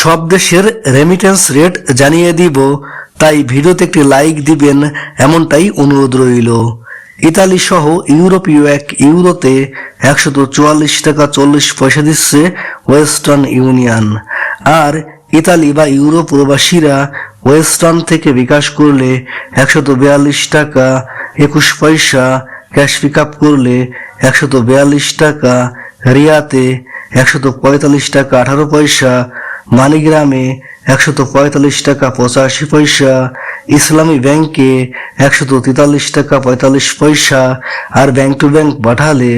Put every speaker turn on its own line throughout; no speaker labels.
সব দেশের remittance rate জানিয়ে দিব। তাই ভিডিওতে একটি লাইক দিবেন, এমনটাই অনুরোধ রইল। ইতালি সহ ইউরোপীয় এক ইউরোতে একশত চুয়াল্লিশ টাকা চল্লিশ পয়সা দিচ্ছে ওয়েস্টার্ন ইউনিয়ন আর ইতালি বা ইউরো প্রবাসীরা ওয়েস্টার্ন থেকে বিকাশ করলে একশত বিয়াল্লিশ টাকা, একুশ পয়সা ক্যাশ পিক আপ করলে একশত বিয়াল্লিশ টাকা, রিয়াতে একশত পঁয়তাল্লিশ টাকা, আঠারো পয়সা মানিগ্রামে একশত পঁয়তাল্লিশ টাকা পঁচাশি পয়সা, ইসলামী ব্যাংকে একশত তেতাল্লিশ টাকা পঁয়তাল্লিশ পয়সা, আর ব্যাংক টু ব্যাংক পাঠালে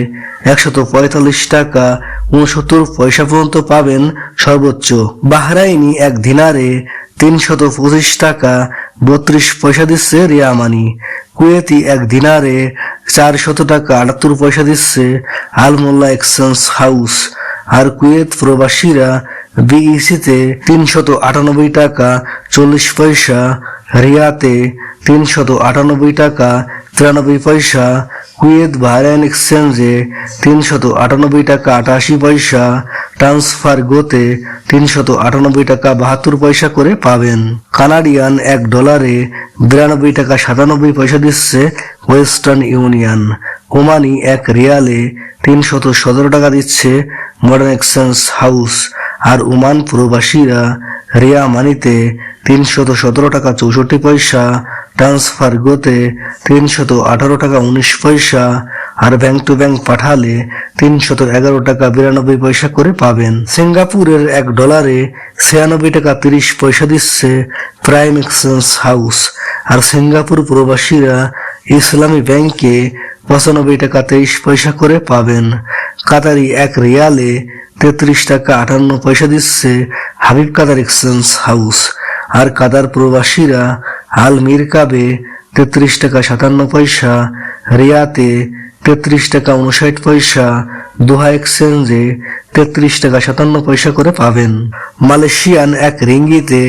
একশত পঁয়তাল্লিশ টাকা উনসত্তর পয়সা পর্যন্ত পাবেন সর্বোচ্চ। বাহরাইনি এক দিনারে তিনশত পঁচিশ টাকা বত্রিশ পয়সা দিচ্ছে রিয়ামানি। কুয়েতি এক দিনারে চারশত টাকা আটাত্তর পয়সা দিচ্ছে আলমোল্লা এক্সচেঞ্জ হাউস। আর কুয়েত প্রবাসীরা বিইসিতে তিনশত আটানব্বই টাকা, চল্লিশ পয়সা, রিয়াতে তিনশত আটানব্বই টাকা, তিরানব্বই পয়সা, কুয়েত বাহরাইন এক্সচেঞ্জে তিনশত আটানব্বই টাকা, আটাশি পয়সা, ট্রান্সফার গোতে তিনশত আটানব্বই টাকা, বাহাত্তর পয়সা করে পাবেন। কানাডিয়ান এক ডলারে বিরানব্বই টাকা, সাতানব্বই পয়সা দিচ্ছে ওয়েস্টার্ন ইউনিয়ন। ওমানি এক রিয়ালে তিনশত সতেরো টাকা দিচ্ছে মডার্ন এক্সচেঞ্জ হাউস। আর ওমান প্রবাসীরা রিয়া মানিতে তিনশত সতেরো টাকা চৌষট্টি পয়সা, ট্রান্সফার গোতে তিনশত আঠারো টাকা উনিশ পয়সা, আর ব্যাংক টু ব্যাংক পাঠালে তিনশত এগারো টাকা বিরানব্বই পয়সা করে পাবেন। সিঙ্গাপুরের এক ডলারে ছিয়ানব্বই টাকা তিরিশ পয়সা দিচ্ছে প্রাইম এক্সচেঞ্জ হাউস। আর সিঙ্গাপুর প্রবাসীরা ইসলামী ব্যাংকে পঁচানব্বই টাকা তেইশ পয়সা করে পাবেন। কাতারি এক রিয়ালে তেত্রিশ টাকা আটান্ন পয়সা দিচ্ছে হাবিব কাদার এক্সচেঞ্জ হাউস। আর কাদার প্রবাসীরা আল মিরকাবে তেত্রিশ টাকা সাতান্ন পয়সা, রিয়াতে তেত্রিশ টাকা উনষাট পয়সা, দোহা এক্সচেঞ্জে তেত্রিশ টাকা সাতান্ন পয়সা করে পাবেন। মালয়েশিয়ান এক রিঙ্গিতে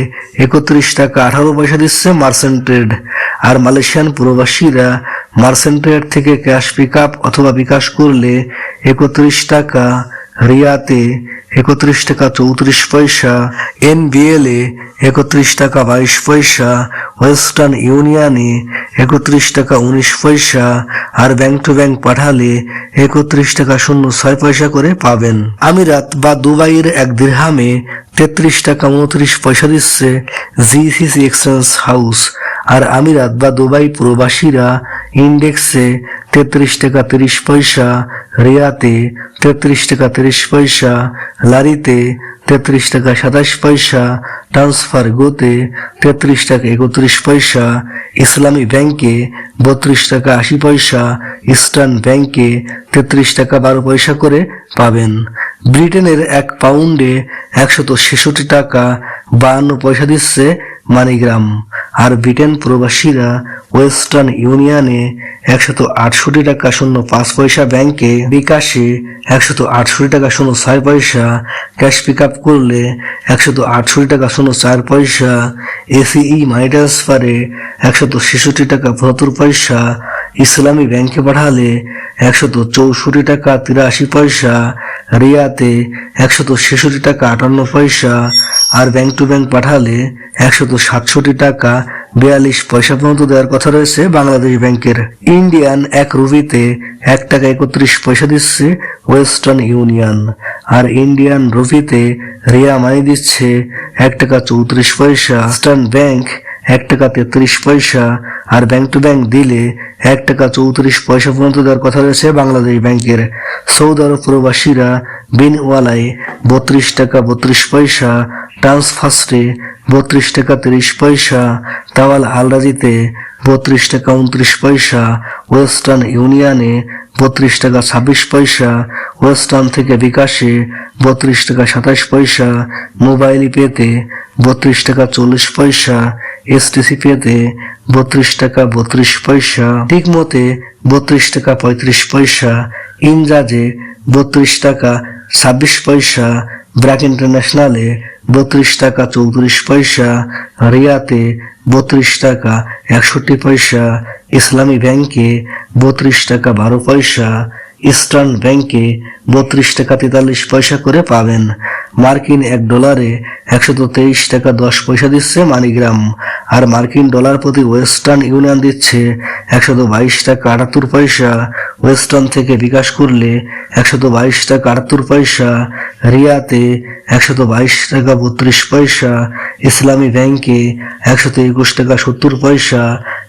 একত্রিশ টাকা আঠারো পয়সা দিচ্ছে মার্সেন্টেড আর মালয়েশিয়ান প্রবাসীরা মার্সেন্টেড থেকে ক্যাশ পিক আপ অথবা বিকাশ করলে একত্রিশ টাকা রিয়াতে একত্রিশ টাকা চৌত্রিশ পয়সা এনবিএল এ একত্রিশ টাকা বাইশ পয়সা, ওয়েস্টার্ন ইউনিয়নে একত্রিশ টাকা উনিশ পয়সা আর ব্যাংক টু ব্যাংক পাঠালে একত্রিশ টাকা শূন্য ছয় পয়সা করে পাবেন। আমিরাত বা দুবাইয়ের এক দিরহামে তেত্রিশ টাকা উনত্রিশ পয়সা দিচ্ছে জিসিসি এক্সচেঞ্জ হাউস আর আমিরাত বা দুবাই প্রবাসীরা ইন্ডেক্সে তেত্রিশ টাকা তিরিশ পয়সা, রিয়াতে তেত্রিশ টাকা তিরিশ পয়সা, লারিতে তেত্রিশ টাকা সাতাশ পয়সা, ট্রান্সফার গোতে তেত্রিশ টাকা একত্রিশ পয়সা, ইসলামী ব্যাংকে বত্রিশ টাকা আশি পয়সা ইস্টার্ন ব্যাংকে তেত্রিশ টাকা বারো পয়সা করে পাবেন। ব্রিটেনের এক পাউন্ডে একশত ছেষট্টি টাকা বাহান্ন পয়সা দিচ্ছে মানিগ্রাম। আর ব্রিটেন প্রবাসীরা ওয়েস্টার্ন ইউনিয়নে একশত আটষট্টি টাকা শূন্য পাঁচ পয়সা ব্যাংকে বিকাশে একশত আটষট্টি টাকা শূন্য ছয় পয়সা, ক্যাশ পিক আপ করলে একশত আটষট্টি টাকা শূন্য চার পয়সা, এসিই মানি ট্রান্সফারে একশত ছেষট্টি টাকা পঁচাত্তর পয়সা ইসলামী ব্যাংকে পাঠালে একশত চৌষট্টি টাকা তিরাশি পয়সা, রিয়াতে একশত ছেষট্টি টাকা আটান্ন পয়সা, আর ব্যাংক টু ব্যাংক পাঠালে একশত সাতষট্টি টাকা বিয়াল্লিশ পয়সা পর্যন্ত দেওয়ার কথা রয়েছে বাংলাদেশ ব্যাংকের। ইন্ডিয়ান এক রুপিতে এক টাকা একত্রিশ পয়সা দিচ্ছে ওয়েস্টার্ন ইউনিয়ন, আর ইন্ডিয়ান রুপিতে রিয়া মানি দিচ্ছে এক টাকা চৌত্রিশ পয়সা। ইস্টার্ন ব্যাংক এক টাকা তেত্রিশ পয়সা, আর ব্যাংক টু ব্যাংক দিলে এক টাকা চৌত্রিশ পয়সা পর্যন্ত দেওয়ার কথা রয়েছে বাংলাদেশ ব্যাংকের। সৌদি আরব প্রবাসীরা বিনওয়ালায় বত্রিশ টাকা বত্রিশ পয়সা ট্রান্সফার্স্টে বত্রিশ টাকা তিরিশ পয়সা, তাওয়াল আলরাজিতে বত্রিশ টাকা উনত্রিশ পয়সা, ওয়েস্টার্ন ইউনিয়নে বত্রিশ টাকা ছাব্বিশ পয়সা, ওয়েস্টার্ন থেকে বিকাশে বত্রিশ টাকা সাতাশ পয়সা, মোবাইল পেতে বত্রিশ টাকা চল্লিশ পয়সা এসটিসি পেতে বত্রিশ টাকা বত্রিশ পয়সা ঠিক মতে বত্রিশ টাকা পঁয়ত্রিশ পয়সা ইনজাজে বত্রিশ টাকা ছাব্বিশ পয়সা, ব্র্যাক ইন্টারন্যাশনালে বত্রিশ টাকা চৌত্রিশ পয়সা, রিয়াতে বত্রিশ টাকা একষট্টি পয়সা, ইসলামী ব্যাংকে বত্রিশ টাকা বারো পয়সা ইস্টার্ন ব্যাংকে বত্রিশ টাকা তেতাল্লিশ পয়সা করে পাবেন। মার্কিন এক ডলারে একশত তেইশ টাকা দশ পয়সা দিচ্ছে মানিগ্রাম। আর মার্কিন ডলার প্রতি ওয়েস্টার্ন ইউনিয়ন দিচ্ছে একশত বাইশ টাকা আটাত্তর পয়সা। ওয়েস্টার্ন থেকে বিকাশ করলে একশত বাইশ টাকা আটাত্তর পয়সা। রিয়াতে একশত বাইশ টাকা বত্রিশ পয়সা। ইসলামী ব্যাংকে একশত একুশ টাকা সত্তর পয়সা।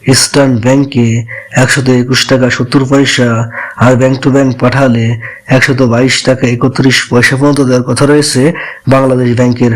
ইস্টার্ন ব্যাংকে একশত একুশ টাকা সত্তর পয়সা আর ব্যাংক টু ব্যাংক পাঠালে একশত বাইশ টাকা একত্রিশ পয়সা পর্যন্ত দেওয়ার কথা রয়েছে বাংলাদেশ ব্যাংকের।